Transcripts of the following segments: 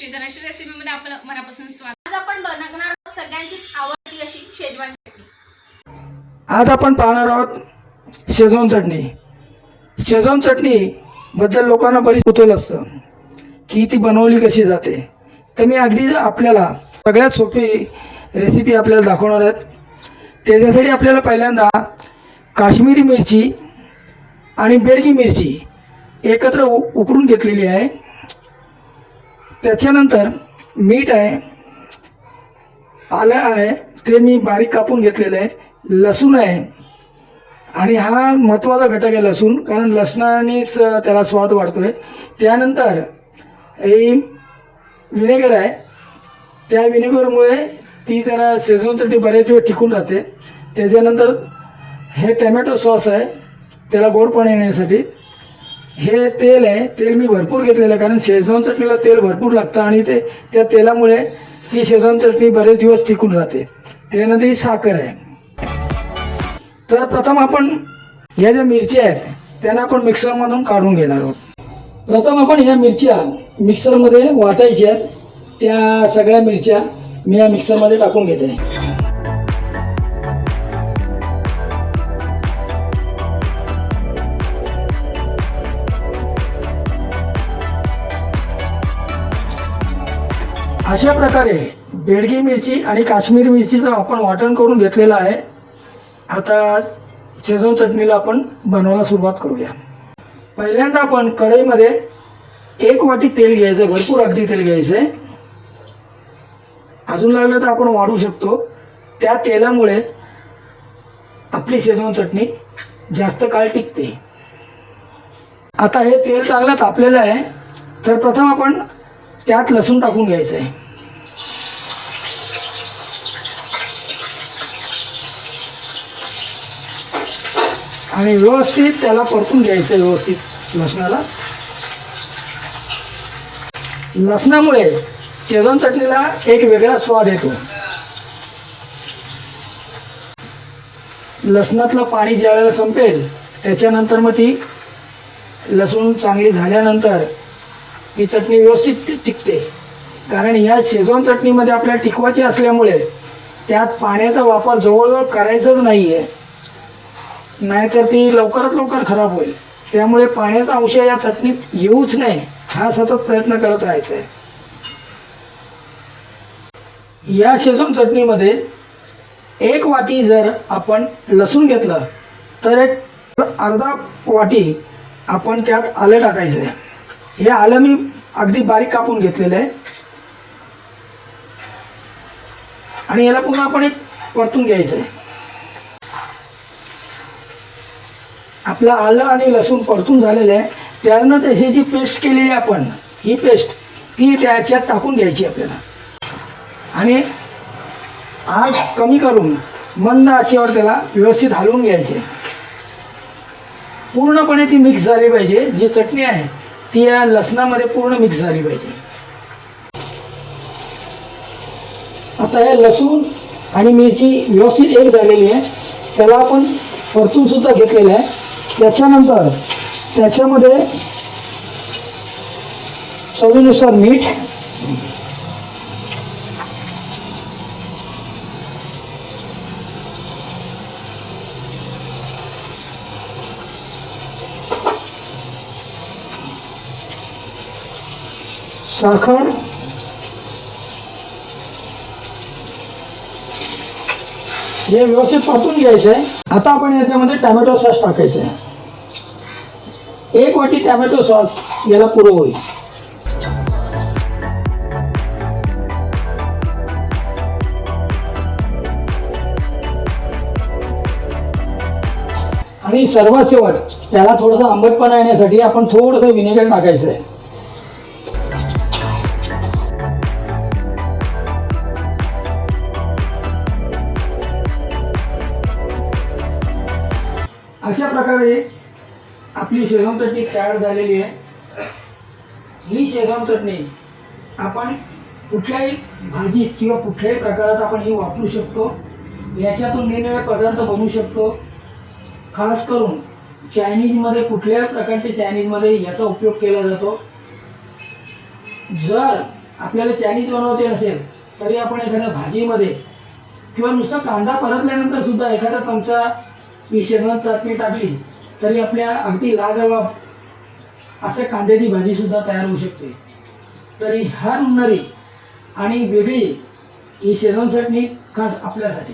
धनश्री धनश्री रेसिपीमध्ये आपलं मनापासून स्वागत. आज आपण बनवणार आहोत सगळ्यांचीच आवडती अशी शेजवान चटणी. आज आपण पाहणार आहोत शेजवान चटणी. शेजवान चटणी बद्दल लोकांना बरीच कुतूहल असतं की ती बनवली कशी जाते. तर मी अगदी आपल्याला सगळ्यात सोपी रेसिपी आपल्याला दाखवणार आहेत. त्याच्यासाठी आपल्याला पहिल्यांदा काश्मीरी मिरची आणि बेडगी मिरची एकत्र उ उकडून घेतलेली आहे. त्याच्यानंतर मीठ आहे आलं आहे ते मी बारीक कापून घेतलेलं आहे लसूण आहे. आणि हा महत्त्वाचा घटक आहे लसूण कारण लसणानेच त्याला स्वाद वाढतो आहे त्यानंतर हे विनेगर आहे. त्या विनेगरमुळे ती जरा शेजवानसाठी बरेच वेळ टिकून राहते. त्याच्यानंतर हे टॅमॅटो सॉस आहे त्याला गोडपण येण्यासाठी. हे तेल आहे तेल मी भरपूर घेतलेलं आहे कारण शेजवान चटणीला तेल भरपूर लागतं आणि ते त्या तेलामुळे ती शेजवान चटणी बरेच दिवस टिकून राहते. त्यानंतर ही साखर आहे. तर प्रथम आपण ह्या ज्या मिरच्या आहेत त्यांना आपण मिक्सरमधून काढून घेणार आहोत. प्रथम आपण ह्या मिरच्या मिक्सरमध्ये वाटायच्या आहेत त्या सगळ्या मिरच्या मी या मिक्सरमध्ये टाकून घेते. अशा प्रकारे बेडगी मिरची आणि काश्मीर मिरचीचं आपण वाटण करून घेतलेलं आहे. आता शेजवून चटणीला आपण बनवायला सुरुवात करूया. पहिल्यांदा आपण कढईमध्ये एक वाटी तेल घ्यायचं आहे भरपूर अगदी तेल घ्यायचं आहे. अजून लागलं तर आपण वाढू शकतो. त्या तेलामुळे आपली शेजवान चटणी जास्त काळ टिकते. आता हे तेल चांगलं तापलेलं आहे. तर प्रथम आपण त्यात लसूण टाकून घ्यायचं आहे आणि व्यवस्थित त्याला परतून घ्यायचं आहे व्यवस्थित लसणाला. लसणामुळे शेजन चटणीला एक वेगळा स्वाद येतो. लसणातलं पाणी ज्या वेळेला संपेल त्याच्यानंतर मग ती लसूण चांगली झाल्यानंतर ती चटणी व्यवस्थित टिकते. कारण या शेजवान चटणीमध्ये आपल्याला टिकवायची असल्यामुळे त्यात पाण्याचा वापर जवळजवळ करायचाच नाही आहे नाहीतर ती लवकरात लवकर खराब होईल. त्यामुळे पाण्याचा अंश या चटणीत येऊच नाही हा सतत प्रयत्न करत राहायचा आहे या शेजवान चटणीमध्ये एक वाटी जर आपण लसूण घेतलं तर एक अर्धा वाटी आपण त्यात आलं टाकायचं आहे हे आलं मी अगदी बारीक कापून घेतलेलं आहे. आणि याला पुन्हा आपण एक परतून घ्यायचं आहे. आपलं आलं आणि लसूण परतून झालेलं आहे. त्यानं त्याची जी पेस्ट केलेली आपण ही पेस्ट ती त्याच्यात टाकून घ्यायची आपल्याला. आणि आग कमी करून मंद आचेवर त्याला व्यवस्थित हलवून घ्यायचे. पूर्णपणे ती मिक्स झाली पाहिजे जी चटणी आहे. ती या लसणामध्ये पूर्ण मिक्स झाली पाहिजे. आता हे लसूण आणि मिरची व्यवस्थित एक झालेली आहे. त्याला आपण परतून सुद्धा घेतलेलं आहे. त्याच्यानंतर त्याच्यामध्ये चवीनुसार मीठ साखर. हे व्यवस्थित पाचून घ्यायचं आहे आता आपण याच्यामध्ये टॅमॅटो सॉस टाकायचं आहे एक वाटी टॅमॅटो सॉस याला पुरं होईल. आणि सर्वात शेवट त्याला थोडंसं आंबटपणा येण्यासाठी आपण थोडंसं विनेगर टाकायचं आहे अशा प्रकारे आपली शेजवान चटणी तयार झालेली आहे. ही शेजवान चटणी आपण कुठल्याही भाजीत किंवा कुठल्याही प्रकारात आपण ही वापरू शकतो. याच्यातून निरनिळे पदार्थ बनवू शकतो. खास करून चायनीजमध्ये कुठल्याही प्रकारच्या चायनीजमध्ये याचा उपयोग केला जातो. जर आपल्याला चायनीज बनवते नसेल तरी आपण एखाद्या भाजीमध्ये किंवा नुसता कांदा परतल्यानंतर सुद्धा एखादा चमचा ही चटणी टाकली तरी आपल्या अगदी लाजवाब. असे कांद्याची भाजी सुद्धा तयार होऊ शकते. तरी ह्या रुंदारी आणि वेगळी ही शेजन चटणी खास आपल्यासाठी.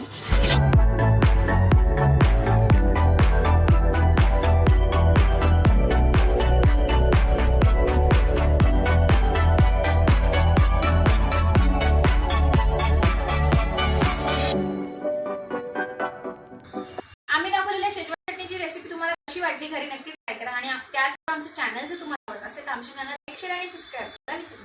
वाटली घरी नक्की ट्राय करा. आणि त्याच आमचं चॅनल जर तुम्हाला आवडत असेल तर आमच्या चॅनल लाईक शेअर आणि सबस्क्राईब करा. विसरू